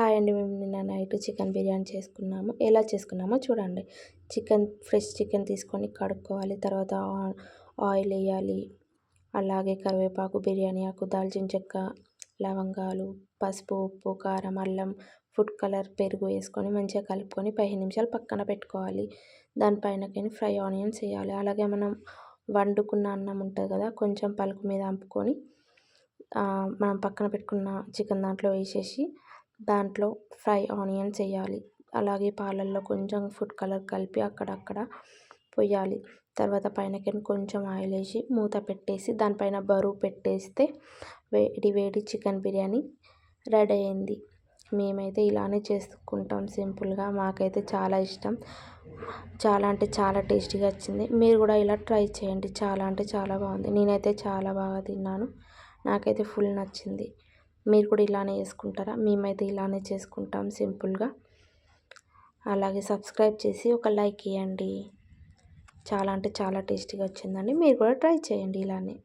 Hi అండి మేము నిన్న నైట్ చికెన్ బిర్యానీ చేసుకున్నాము. ఎలా చేసుకున్నామో చూడండి. చికెన్ ఫ్రెష్ చికెన్ తీసుకొని కడుక్కోవాలి. తర్వాత ఆయిల్ వేయాలి. అలాగే కరివేపాకు బిర్యానీ ఆకు దాల్చిన చెక్క లవంగాలు పసుపు ఉప్పు కారం అల్లం ఫుడ్ కలర్ పెరుగు వేసుకొని మంచిగా కలుపుకొని పదిహేను నిమిషాలు పక్కన పెట్టుకోవాలి. దానిపైన ఫ్రై ఆనియన్స్ వేయాలి. అలాగే మనం వండుకున్న అన్నం ఉంటుంది కదా కొంచెం పలుకు మీద అంపుకొని మనం పక్కన పెట్టుకున్న చికెన్ దాంట్లో వేసేసి దాంట్లో ఫ్రై ఆనియన్స్ వేయాలి అలాగే పాలల్లో కొంచెం ఫుడ్ కలర్ కలిపి అక్కడక్కడ పోయాలి తర్వాత పైనకి కొంచెం ఆయిల్ వేసి మూత పెట్టేసి దానిపైన బరువు పెట్టేస్తే వేడి వేడి చికెన్ బిర్యానీ రెడీ అయింది. మేమైతే ఇలానే చేసుకుంటాం సింపుల్గా. మాకైతే చాలా ఇష్టం. చాలా అంటే చాలా టేస్టీగా వచ్చింది. మీరు కూడా ఇలా ట్రై చేయండి. చాలా అంటే చాలా బాగుంది. నేనైతే చాలా బాగా తిన్నాను. నాకైతే ఫుల్ నచ్చింది. మీరు కూడా ఇలానే చేసుకుంటారా? మేమైతే ఇలానే చేసుకుంటాం సింపుల్గా. అలాగే సబ్స్క్రైబ్ చేసి ఒక లైక్ ఇవ్వండి చాలా అంటే చాలా టేస్టీగా వచ్చిందండి. మీరు కూడా ట్రై చేయండి ఇలానే.